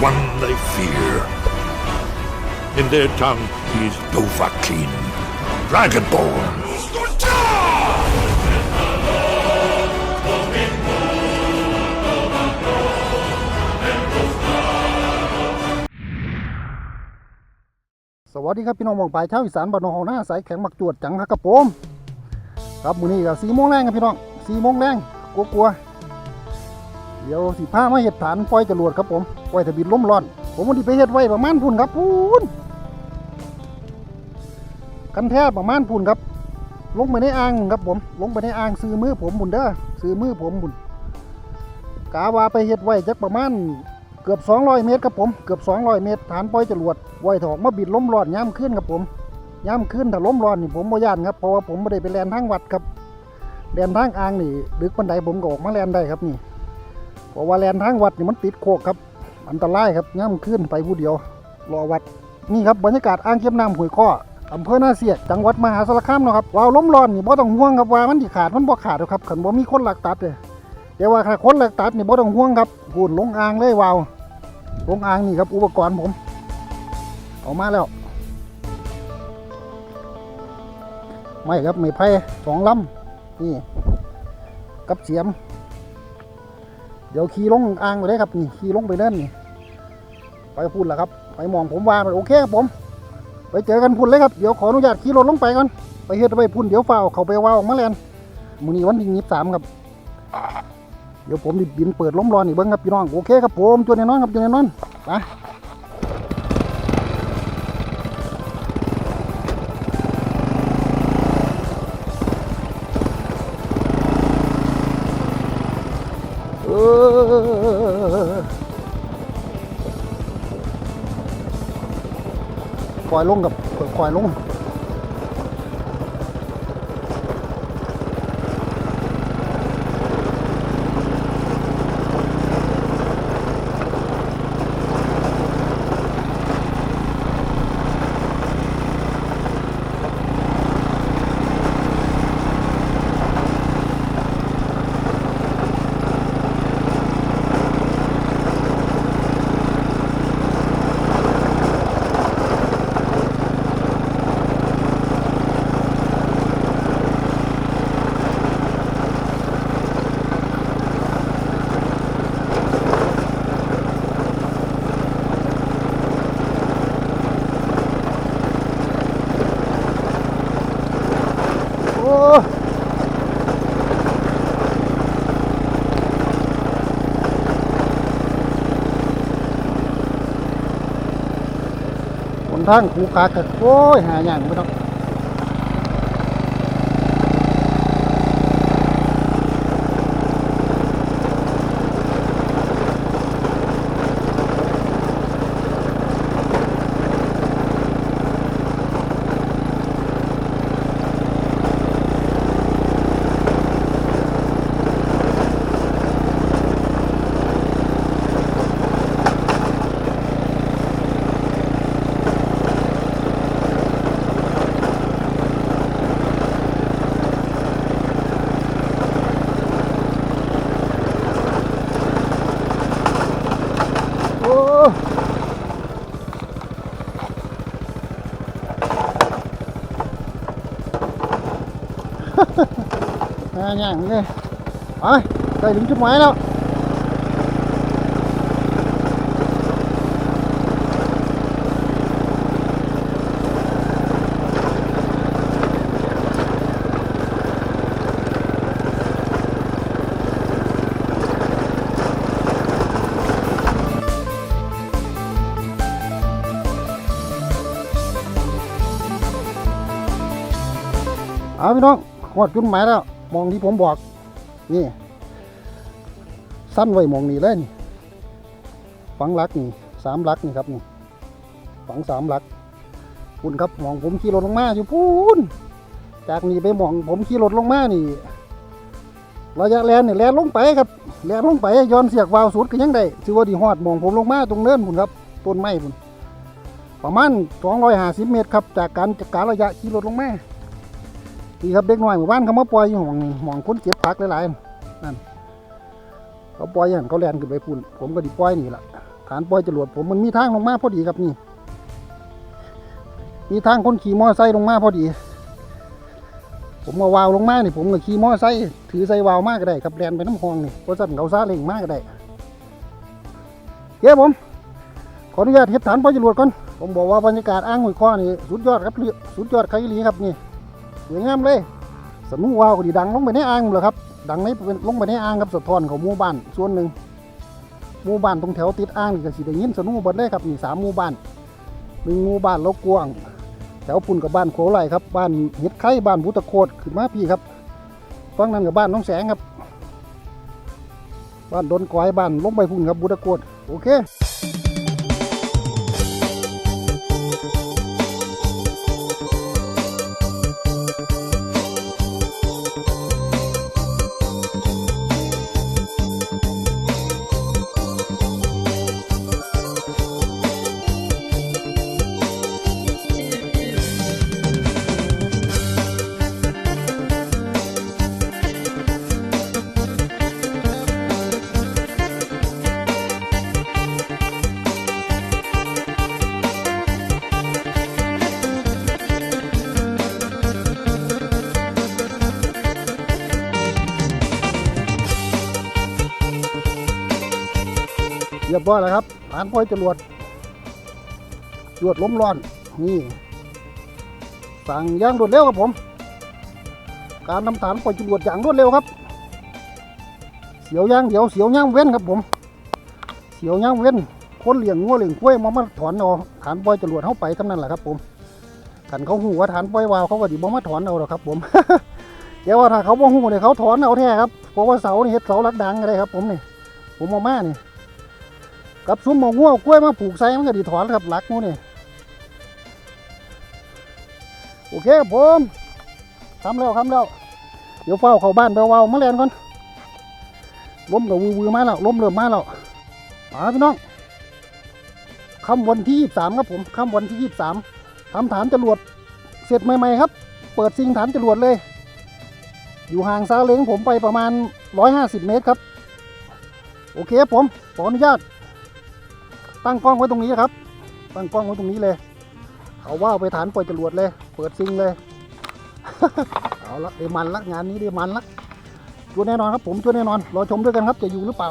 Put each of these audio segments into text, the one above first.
one they fear. In their tongue, he is Dovahkiin, Dragonborn. สวัสดีครับพี่น้องมองปลายชาอีสานบ้านนองหน้าสายแข็งมักจวดจังครับผมครับมือนี้ก็สี่โมงแรงครับพี่น้องสี่โมงแรงกลัวๆ เดี๋ยวสิพามาเห็ดฐานปล่อยจรวดครับผมปล่อยทะบินล้มร้อน ผมวันนี้ไปเห็ดไว้ประมาณพุ่นครับพุ่นกันแท้ประมาณพุ่นครับ ลงไปในอ่างครับผม ลงไปในอ่างซื้อมือผมบุญเด้อซื้อมือผมบุญกาวาไปเห็ดไว้จักประมาณเกือบ 200 เมตรครับผม เกือบ 200 เมตร ฐานปล่อยจรวดไว้ถอกมาบิดล้มร้อนย่ำขึ้นครับผมย่ำขึ้นถ้าล้มร้อนนี่ผมบ่ย่านครับ เพราะว่าผมไม่ได้ไปแลนทางวัดครับแลนทางอ่างนี่ดึกปันไดผมก็ออกมาแลนได้ครับนี่ เพราะว่าแลนทางวัดนี่มันติดโคกครับ อันตรายครับย่ำขึ้นไปผู้เดียว รอวัด นี่ครับบรรยากาศอ่างเก็บน้ำห้วยข้ออำเภอนาเสียดจังหวัดมหาสารคามเนาะครับว่าวล้มร้อนนี่บ่ต้องห่วงครับว่ามันสิขาดมันบ่ขาดหรอกครับขันบ่มีคนหลักตัดเลยแต่ว่าถ้าคนหลักตัดนี่บ่ต้องห่วงครับพูนลงอ่างเลยวาวลงอ่างนี่ครับอุปกรณ์ผมเอามาแล้วไม่ครับไม่ไผ่สองลำนี่กับเสียม เดี๋ยวขี่ลงอ่างไปเลยครับนี่ขี่ลงไปเล่นนี่ไปพูดแล้วครับ ไปมองผมว่าโอเคครับผม ไปเจอกันพุ่นเลยครับเดี๋ยวขออนุญาตขี่รถลงไปก่อนไปเฮ็ดไปพุ่นเดี๋ยวฝ้าเขาไปว่าออกมาแลนมื้อนี้วันที่ยี่สิบสามครับ เดี๋ยวผมดิบินเปิดล้มรอนอีกเบิ้งครับพี่น้องโอเคครับผมจนแน่นอนครับจนแน่นอนไป อยลงกับคอยลง โอ้คน ทางขูคากัโอ้ยหาอย่างไม่ต้องโอ้ หาอย่างเลยไปใกล้ถึงจุดห มองที่ผมบอก นี่สั้นไว้มองนี่เลยนี่ฝังลักนี่สามลักนี่ครับนี่ฝังสามลักคุณครับมองผมขี่รถลงมาอยู่พูนจากนี่ไปมองผมขี่รถลงมานี่ระยะแลนนี่แลนลงไปครับแลนลงไปย้อนเสียกวาวสุดก็ยังได้ถือว่าดีฮอดมองผมลงมาตรงเนินคุณครับต้นไม้คุณประมาณ250 เมตรครับ จากการจากการระยะขี่รถลงมา นี่ครับเด็กน้อยหมู่บ้านเขามาปล่อยอยู่หมองนี่หมองคนเก็บผักหลายๆนั่นเขาปล่อยอย่างเขาแลนขึ้นไปพุ่นผมก็ดิปล่อยนี่แหละฐานปล่อยจรวดผมมันมีทางลงมาพอดีครับนี่ มีทางคนขี่มอไซค์ลงมาพอดี ผมเอาวาวลงมาเนี่ยผมก็ขี่มอไซค์ถือไซวาวมากก็ได้ครับแลนไปน้ำคลองนี่เพราะสั่นเขาซาเล่งมากก็ได้เย้ผมขออนุญาตเฮ็ดฐานปล่อยจรวดก่อนผมบอกว่าบรรยากาศอ่างห้วยข้อนี่สุดยอดครับสุดยอดใครลีครับนี่ สวยงามเลยสนุวาวก็ดีดังลงไปในอ่างเลยครับดังในลงไปในอ่างครับสะท้อนของหมู่บ้านส่วนหนึ่งหมู่บ้านตรงแถวติดอ่างนี่ก็สิได้ยินสนุเบดเลยครับนี่สามหมู่บ้านหนึ่งหมู่บ้านลกกวางแถวปุ่นกับบ้านโคไหลครับบ้านเห็ดไข่บ้านบุตะโคดขึ้นมาพี่ครับฝั่งนั้นกับบ้านน้องแสงครับ บ้านดนกอยบ้านลงไปพุ่นครับบุตะโคดโอเค บร้อยแล้วครับฐานปล่อยจรวดจรวดล้มร้อน นี่ สั่งย่างรวดเร็วครับผม การทำฐานปล่อยจรวดอย่างรวดเร็วครับ เสียวย่างเดี๋ยวเสียวย่างเว้นครับผม เสียวย่างเว้นคนเหลียงงัวเหลียงกล้วยมามาถอนเอาฐานปล่อยจรวดเข้าไปเท่านั้นแหละครับ ผมขันเขาหูว่าฐานปล่อยวาวเขาก็ดิบ่มาถอนเอาหรอกครับ ผมเดี๋ยวว่าถ้าเขาบ่หูเนี่ยเขาถอนเอาแท้ครับเพราะว่าเสานี่เฮ็ดเสาลักดังอะไรครับ ผมนี่ผมเอามาเนี่ย กับซุ้มมะม่วงกล้วยมาปลูกใส่มันก็ดีถอนครับหลักหมูนี่โอเคครับผมทำแล้วทำแล้ว เดี๋ยวเฝ้าเข้าบ้านไปเวามาแลนก่อนล้มกับวือวือมาแล้วล้มเริ่มมาแล้วมาพี่น้องคำวันที่ 23 ครับผมคำวันที่ 23ทำฐานจรวดเสร็จใหม่ๆครับ เปิดซิงฐานจรวดเลย อยู่ห่างซาเล้งผมไปประมาณ 150 เมตรครับ โอเคครับผม ขออนุญาต ตั้งกล้องไว้ตรงนี้ครับ ตั้งกล้องไว้ตรงนี้เลย เอาว่าไปฐานปล่อยจรวดเลย เปิดซิงเลย เอาละเดมันละงานนี้เดมันละชัวแน่นอนครับผมชัวแน่นอน รอชมด้วยกันครับจะอยู่หรือเปล่า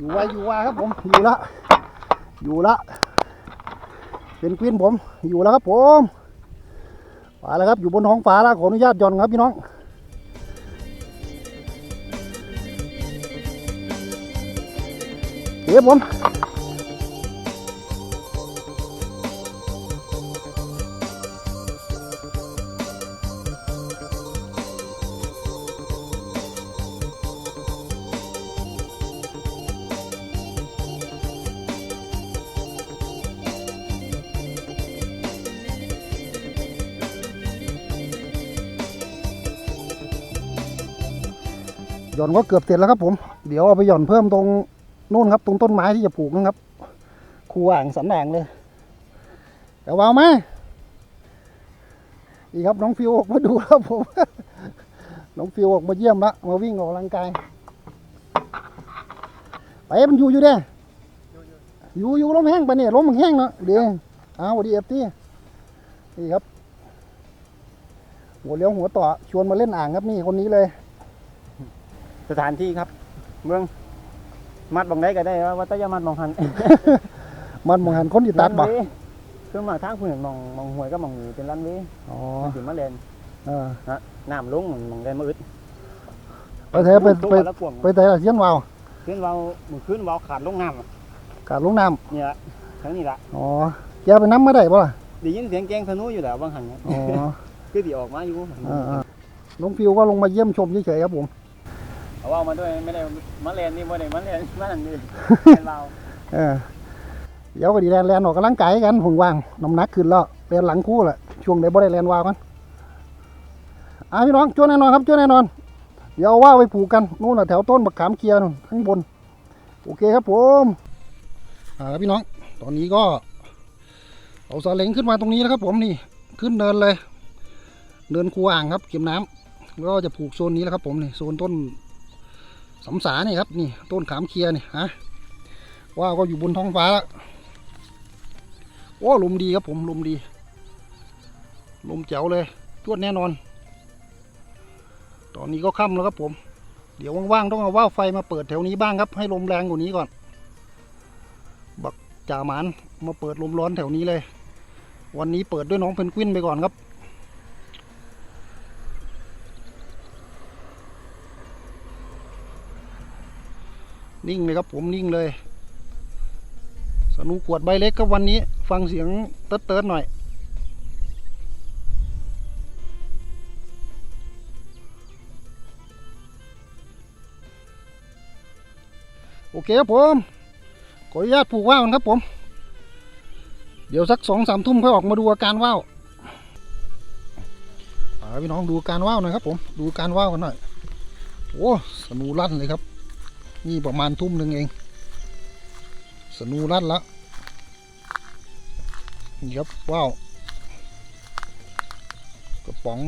อยู่ไว้อยู่ว่าครับผมอยู่ละอยู่ละเป็นกวินผมอยู่แล้วครับผมมาแล้วครับอยู่บนท้องฟ้าแล้วขออนุญาตย่อนครับพี่น้องเดี๋ยวผม ย่อนก็เกือบเสร็จแล้วครับผม เดี๋ยวเอาไปหย่อนเพิ่มตรงนู่นครับ ตรงต้นไม้ที่จะปลูกนะครับคูอ่างสันด่างเลยเดี๋ยวเอามอีกครับน้องฟิวออกมาดูครับผม น้องฟิวออกมาเยี่ยมละมาวิ่งออกกำลังกายไปมันอยู่อยู่เด้อยู่อยู่ลมแห้งไปเนี่ยลมมันแห้งเนาะเดี๋ยวเอาวัดีเอฟทีนี่ครับหัวเลี้ยวหัวต่อชวนมาเล่นอ่างครับนี่คนนี้เลย สถานที่ครับ เมืองมัดบองได้ก็ได้ว่าวัตยามัดบองหันมันมองหันคนที่ตัดบ่รันเวย์คือมาทางผู้หนึ่งมองมองหวยก็มองเป็นรันเวย์อ๋อมันถึงมาเลนเออน้ำลงมันมองได้มาอึดไปเถอะไปตัวไปละกวงไปแต่ละเชียนวาวขึ้นเวามือขึ้นเวาขาดลงน้ำอะกาดลงน้เนี่ยละทั้งนี้ละำอ๋อแกไปน้ำมาได้ป่ะล่ะได้ยินเสียงแกงธนูอยู่แล้วบางหันเนี่ยอ๋อคือที่ออกมาอยู่อ่าอ่าน้องฟิวก็ลงมาเยี่ยมชมเฉยๆครับผม เอาว่ามาด้วยไม่ได้มาเลนนี่ไม่ได้มาเลนมาหันนี่เป็นเราเออเดี๋ยวก็ดีแลนแลนออกกำลังกายกันผมว่างน้ำหนักขึ้นแล้วแลนหลังคู่แหละช่วงเดี๋ยวบ่ได้แลนวาวกันอ่าพี่น้องจ้วนแน่นอนครับจ้วนแน่นอน เดี๋ยวเอาว่าวไปผูกกันนู่นน่ะแถวต้นบักขามเคียนนข้างบน โอเคครับผมอ่าแล้วพี่น้อง ตอนนี้ก็ เอาซาเล้งขึ้นมาตรงนี้แล้วครับผมนี่ขึ้นเนินเลย เนินคูอ่างครับ เก็บน้ำแล้วก็จะผูกโซนนี้แล้วครับผมนี่โซนต้น สำสานี่ครับนี่ต้นขามเคียนี่ฮะว่าก็อยู่บนท้องฟ้าแล้วโอ้ลมดีครับผมลมดี ลมแจ๋วเลยจวดแน่นอน ตอนนี้ก็ค่ำแล้วครับผม เดี๋ยวว่างๆต้องเอาว่าวไฟมาเปิดแถวนี้บ้างครับ ให้ลมแรงกว่านี้ก่อน บักจ่าหมานมาเปิดลมร้อนแถวนี้เลย วันนี้เปิดด้วยน้องเพนกวินไปก่อนครับ นิ่งเลยครับผมนิ่งเลย สนุกขวดใบเล็กครับวันนี้ ฟังเสียงเติร์ดเติร์ดหน่อย โอเคครับผม ขออนุญาตผูกว่าวครับผม เดี๋ยวสักสองสามทุ่มค่อยออกมาดูอาการว่าวพี่น้องดูการว่าวหน่อยครับผม ดูการว่าวกันหน่อย โอ้ สนูลั่นเลยครับ นี่ประมาณทุ่มหนึ่งเอง สนูลั่นแล้วนี่ครับว้าวกระป๋อง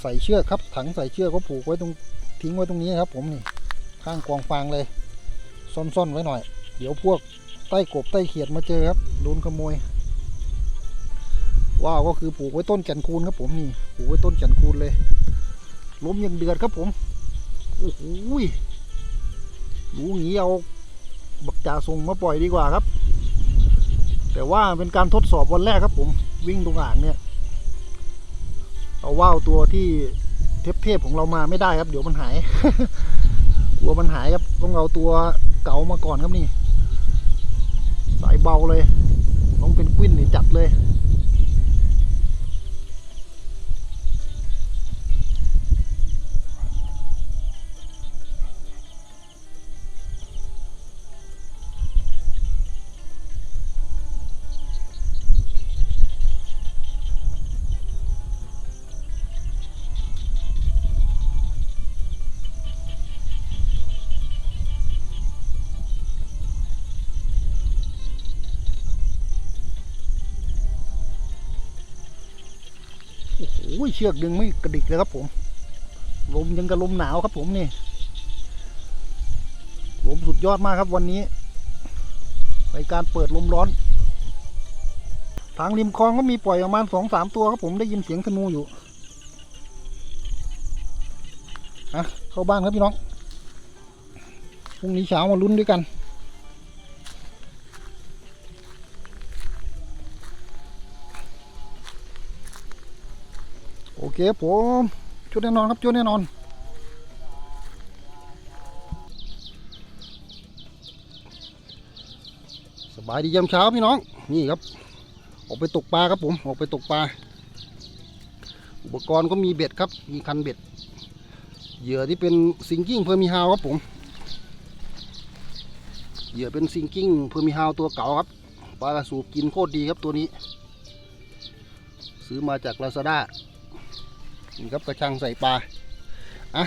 ใส่เชือกครับ ถังใส่เชือกก็ผูกไว้ตรงทิ้งไว้ตรงนี้ครับ ผมนี่ข้างกองฟางเลย ซ่อนๆไว้หน่อย เดี๋ยวพวกใต้กบใต้เขียดมาเจอครับโดนขโมยว้าวก็คือปลูกไว้ต้นแก่นคูนครับผมนี่ปลูกไว้ต้นแก่นคูนเลยล้มยังเดือดครับผมโอ้โหย รู้อย่งี้เอาบักจ่าส่งมาปล่อยดีกว่าครับ แต่ว่าเป็นการทดสอบวันแรกครับผมวิ่งตรงอ่างเนี่ย เอาว่าวตัวที่เทพๆของเรามาไม่ได้ครับ เดี๋ยวมันหายกลัวมันหายครับต้องเอาตัวเก่ามาก่อนครับนี่ สายเบาเลยน้องเป็นกวินนี่จัดเลย อ้โหเชือกดึงไม่กระดิกเลยครับผม ลมยังกับลมหนาวครับผมนี่ ลมสุดยอดมากครับวันนี้ ในการเปิดลมร้อน ทางริมคลองก็มีปล่อยประมาณสองสามตัวครับผมได้ยินเสียงธนูอยู่อะเข้าบ้านครับพี่น้อง พรุ่งนี้เช้ามาลุ้นด้วยกัน โอเคครับผมชุดแน่นอนครับชุดแน่นอนสบายดียามเช้าพี่น้องนี่ครับ ออกไปตกปลาครับผมออกไปตกปลาอุปกรณ์ก็มีเบ็ดครับ มีคันเบ็ด เหยื่อที่เป็นซิงกิ้งเพอร์มีฮาวครับผม เหยื่อเป็นซิงกิ้งเพอร์มีฮาวตัวเก่าครับ ปลากระสูบกินโคตรดีครับตัวนี้ ซื้อมาจากลาซาด้า นี่ครับกระชังใส่ปลาอะ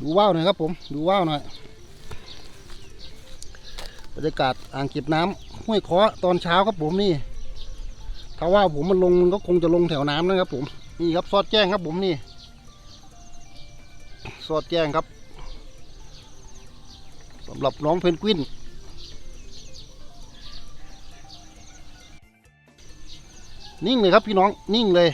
ดูว่าวหน่อยครับผมดูว่าวหน่อยบรรยากาศอ่างเก็บน้ำห้วยเคาะตอนเช้าครับผมนี่ ถ้าว่าผมมันลงมันก็คงจะลงแถวน้ำนะครับผมนี่ครับซอดแจ้งครับผมนี่ซอดแจ้งครับสำหรับน้องเพนกวินนิ่งเลยครับพี่น้องนิ่งเลย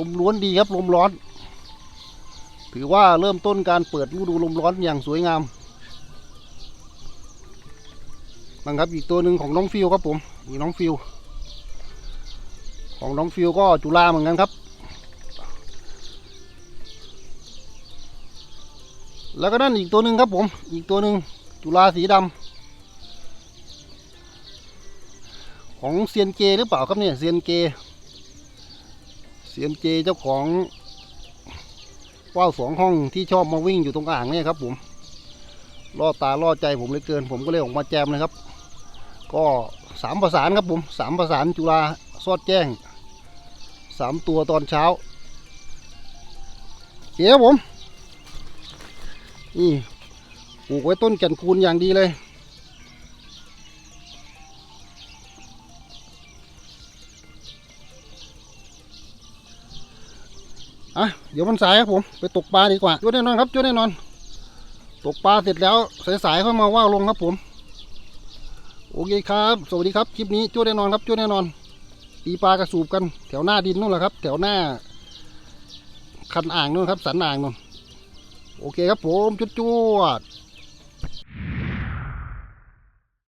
ลมล้วนดีครับลมร้อน ถือว่าเริ่มต้นการเปิดฤดูลมร้อนอย่างสวยงามนะครับอีกตัวหนึ่งของน้องฟิวครับผมอีกน้องฟิว ของน้องฟิวก็จุฬาเหมือนกันครับ แล้วก็นั่นอีกตัวหนึ่งครับผม อีกตัวหนึ่งจุฬาสีดำของเซียนเจหรือเปล่าครับเนี่ยเซียนเจ เซียนเจเจ้าของว่าวสองห้องที่ชอบมาวิ่งอยู่ตรงอ่างเนี่ยครับผมล่อตาล่อใจผมเลยเกิน ผมก็เลยออกมาแจมเลยครับ ก็สามประสานครับผมสามประสานจุฬาซอดแจ้งสามตัวตอนเช้าเคครับผม นี่ปลูกไว้ต้นแก่นคูนอย่างดีเลย อะเดี๋ยวมันสายครับผมไปตกปลาดีกว่าจุดแน่นอนครับจุดแน่นอน ตกปลาเสร็จแล้วสายๆเข้ามาว่าวลงครับผมโอเคครับ สวัสดีครับคลิปนี้จุดแน่นอนครับจุดแน่นอนตีปลากระสูบกันแถวหน้าดินนู่นแหละครับ แถวหน้า คันอ่างนู่นครับสันอ่างนู่นโอเคครับผมจุดจวด